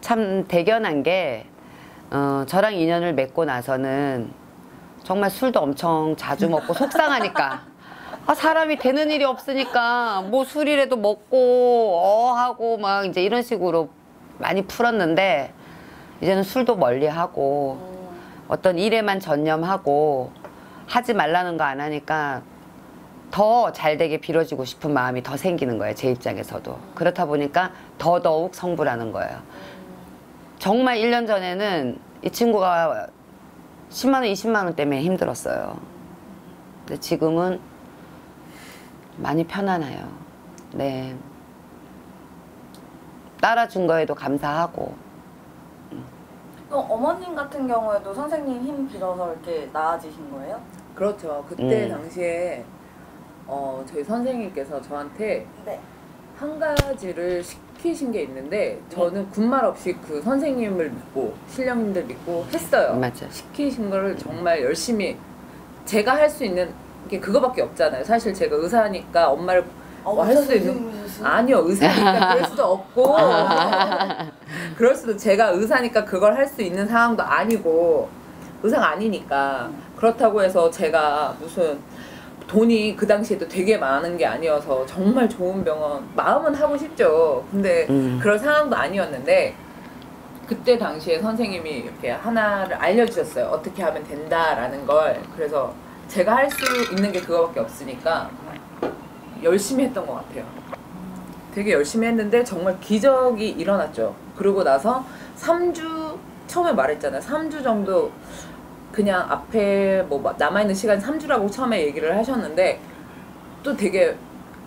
참 대견한 게 어, 저랑 인연을 맺고 나서는 정말 술도 엄청 자주 먹고 속상하니까. 아, 사람이 되는 일이 없으니까 뭐 술이라도 먹고 어 하고 막 이제 이런 식으로 많이 풀었는데 이제는 술도 멀리하고 어떤 일에만 전념하고 하지 말라는 거 안 하니까 더 잘 되게 빌어주고 싶은 마음이 더 생기는 거예요 제 입장에서도. 그렇다 보니까 더더욱 성불하는 거예요 정말 1년 전에는 이 친구가 10만 원, 20만 원 때문에 힘들었어요. 근데 지금은 많이 편안해요. 네. 따라준 거에도 감사하고. 그럼 어머님 같은 경우에도 선생님 힘 빌어서 이렇게 나아지신 거예요? 그렇죠. 그때 음. 당시에 어, 저희 선생님께서 저한테 네. 한 가지를 시키신 게 있는데 저는 군말 없이 그 선생님을 믿고 신령님들 믿고 했어요. 맞아. 시키신 거를 정말 열심히 제가 할 수 있는 게 그거밖에 없잖아요. 사실 제가 의사니까 엄마를 어, 할 수도 있는 아니요 의사니까 그럴 수도 없고 그럴 수도 제가 의사니까 그걸 할 수 있는 상황도 아니고 의사가 아니니까 그렇다고 해서 제가 무슨 돈이 그 당시에도 되게 많은 게 아니어서 정말 좋은 병원 마음은 하고 싶죠 근데 음. 그럴 상황도 아니었는데 그때 당시에 선생님이 이렇게 하나를 알려주셨어요 어떻게 하면 된다라는 걸 그래서 제가 할 수 있는 게 그거밖에 없으니까 열심히 했던 것 같아요. 되게 열심히 했는데 정말 기적이 일어났죠. 그러고 나서 3주 처음에 말했잖아요. 3주 정도 그냥 앞에 뭐 남아있는 시간 3주라고 처음에 얘기를 하셨는데 또 되게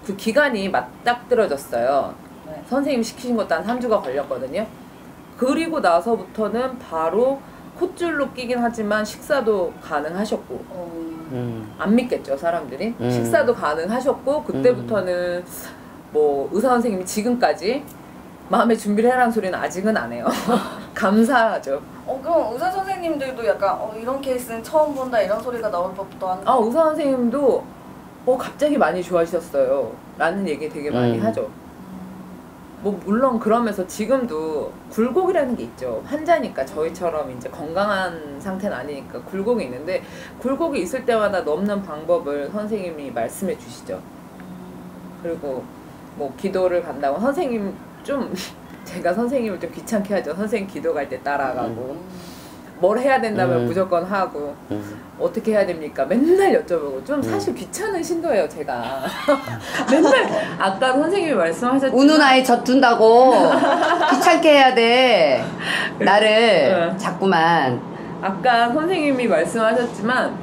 그 기간이 맞닥뜨려졌어요. 네. 선생님 시키신 것도 한 3주가 걸렸거든요. 그리고 나서부터는 바로 콧줄로 끼긴 하지만 식사도 가능하셨고 어, 음. 안 믿겠죠 사람들이 음. 식사도 가능하셨고 그때부터는 뭐 의사 선생님이 지금까지 마음의 준비를 해라는 소리는 아직은 안 해요 감사하죠. 어 그럼 의사 선생님들도 약간 어, 이런 케이스는 처음 본다 이런 소리가 나올 법도 한데. 아 의사 선생님도 어 갑자기 많이 좋아지셨어요. 라는 얘기 되게 많이 음. 하죠. 뭐 물론 그러면서 지금도 굴곡이라는 게 있죠. 환자니까 저희처럼 이제 건강한 상태는 아니니까 굴곡이 있는데 굴곡이 있을 때마다 넘는 방법을 선생님이 말씀해 주시죠. 그리고 뭐 기도를 간다고 선생님 좀 제가 선생님을 좀 귀찮게 하죠 선생님 기도 갈 때 따라가고 뭘 해야 된다면 음. 무조건 하고 음. 어떻게 해야 됩니까? 맨날 여쭤보고 좀 사실 귀찮은 신도예요 제가 맨날 아까 선생님이 말씀하셨지만 우는 아이 젖둔다고 귀찮게 해야 돼. 나를 응. 자꾸만. 아까 선생님이 말씀하셨지만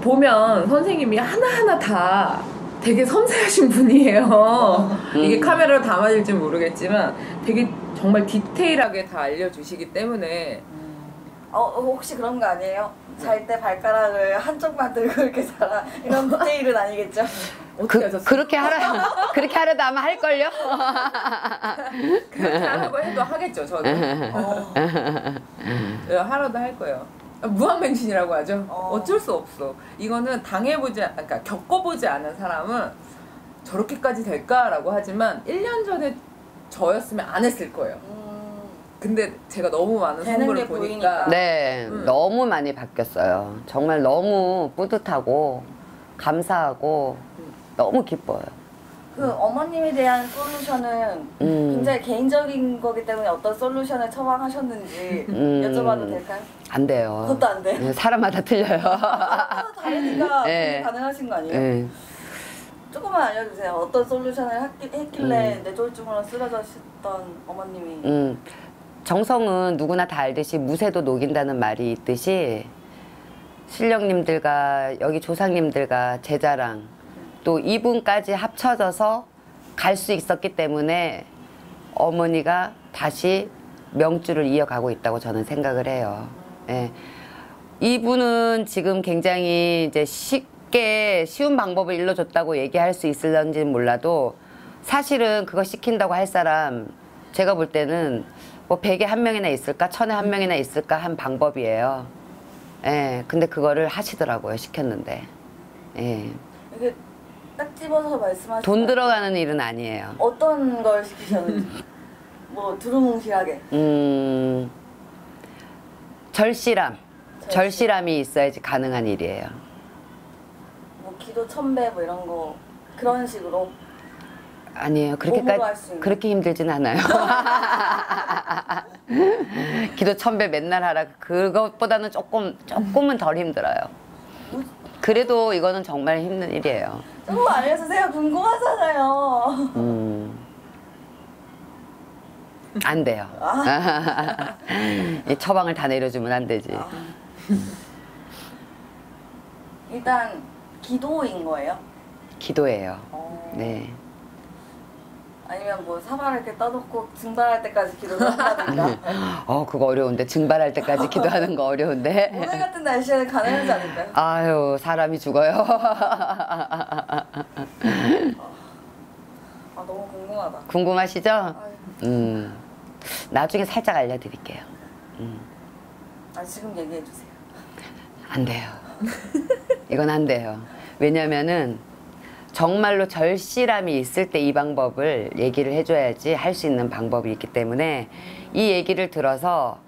보면 선생님이 하나하나 다 되게 섬세하신 분이에요 이게 음. 카메라로 담아질지 모르겠지만 되게 정말 디테일하게 다 알려주시기 때문에 어, 어, 혹시 그런 거 아니에요? 잘 때 발가락을 한쪽만 들고 이렇게 자라 이런 디테일은 아니겠죠? 그? 그렇게 하라, 그렇게 하려도 아마 할 걸요? 그렇게 하라고 해도 하겠죠 저는 어, 네, 하라도 할 거예요. 무한맹신이라고 하죠. 어. 어. 쩔 수 없어. 이거는 당해보지, 않- 그러니까 겪어보지 않은 사람은 저렇게까지 될까라고 하지만 1년 전에 저였으면 안 했을 거예요. 음, 근데 제가 너무 많은 선물을 게 보니까 보이니까. 네, 음. 너무 많이 바뀌었어요. 정말 너무 뿌듯하고 감사하고 너무 기뻐요. 그 어머님에 대한 솔루션은 음. 굉장히 개인적인 거기 때문에 어떤 솔루션을 처방하셨는지 음. 여쭤봐도 될까요? 안 돼요. 그것도 안 돼. 네, 사람마다 틀려요. 아, 다르니까 네. 가능하신 거 아니에요? 네. 조금만 알려주세요. 어떤 솔루션을 했기, 했길래 음. 뇌졸중으로 쓰러졌던 어머님이 음, 정성은 누구나 다 알듯이 무쇠도 녹인다는 말이 있듯이 신령님들과 여기 조상님들과 제자랑 또 이분까지 합쳐져서 갈 수 있었기 때문에 어머니가 다시 명주를 이어가고 있다고 저는 생각을 해요. 예. 이분은 지금 굉장히 이제 쉽게 쉬운 방법을 일러줬다고 얘기할 수 있을런지는 몰라도 사실은 그거 시킨다고 할 사람 제가 볼 때는 뭐 100에 한 명이나 있을까 천에 한 명이나 있을까 한 방법이에요. 예. 근데 그거를 하시더라고요. 시켰는데. 예. 딱 집어서 말씀하시면 돈 들어가는 일은 아니에요. 어떤 걸 시키셨는지 뭐 두루뭉실하게. 음, 절실함. 절실함이 있어야지 가능한 일이에요. 뭐 기도 천배 뭐 이런 거 그런 식으로 아니에요. 몸으로 할수 그렇게까지 있는. 그렇게 힘들진 않아요. 기도 천배 맨날 하라. 그것보다는 조금 조금은 덜 힘들어요. 그래도 이거는 정말 힘든 일이에요. 조금 알려주세요. 궁금하잖아요. 음. 안 돼요. 이 처방을 다 내려주면 안 되지. 일단 기도인 거예요. 기도예요. 어, 네. 아니면 뭐 사발을 이렇게 떠놓고 증발할 때까지 기도를 한다든가. 어, 그거 어려운데 증발할 때까지 기도하는 거 어려운데. 오늘 같은 날씨에는 가능하지 않을까요? 아유, 사람이 죽어요. 아 너무 궁금하다. 궁금하시죠? 아유, 음. 나중에 살짝 알려드릴게요. 아 지금 얘기해 주세요. 안 돼요. 이건 안 돼요. 왜냐면은 정말로 절실함이 있을 때 이 방법을 얘기를 해줘야지 할 수 있는 방법이 있기 때문에 이 얘기를 들어서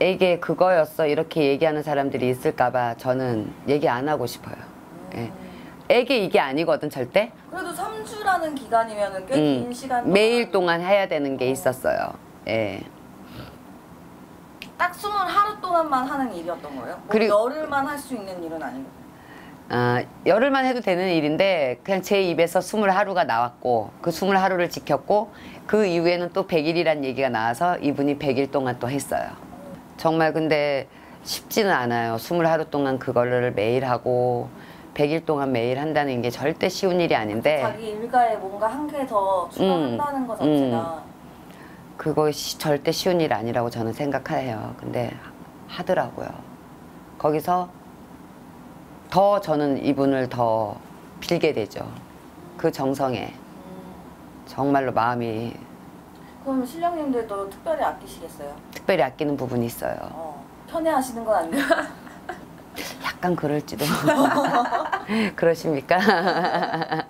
에게 그거였어 이렇게 얘기하는 사람들이 있을까봐 저는 얘기 안 하고 싶어요. 예. 에게 이게 아니거든 절대. 그래도 3주라는 기간이면 꽤긴 음, 시간 동안 매일 동안 해야 되는 게 있었어요. 예. 딱 20하루 동안만 하는 일이었던 거예요? 뭐 그리고- 열흘만 할 수 있는 일은 아니고 아, 열흘만 해도 되는 일인데 그냥 제 입에서 20하루가 나왔고 그 20하루를 지켰고 그 이후에는 또 100일이란 얘기가 나와서 이분이 100일 동안 또 했어요. 정말 근데 쉽지는 않아요. 20하루 동안 그거를 매일 하고 100일 동안 매일 한다는 게 절대 쉬운 일이 아닌데 자기 일가에 뭔가 한 개 더 추가한다는 것 자체가 그거 시- 절대 쉬운 일 아니라고 저는 생각해요. 근데 하더라고요. 거기서 더 저는 이분을 더 빌게 되죠. 그 정성에 정말로 마음이 그럼 신령님들도 특별히 아끼시겠어요? 특별히 아끼는 부분이 있어요. 어, 편애하시는 건 아니에요? 약간 그럴지도. 그러십니까?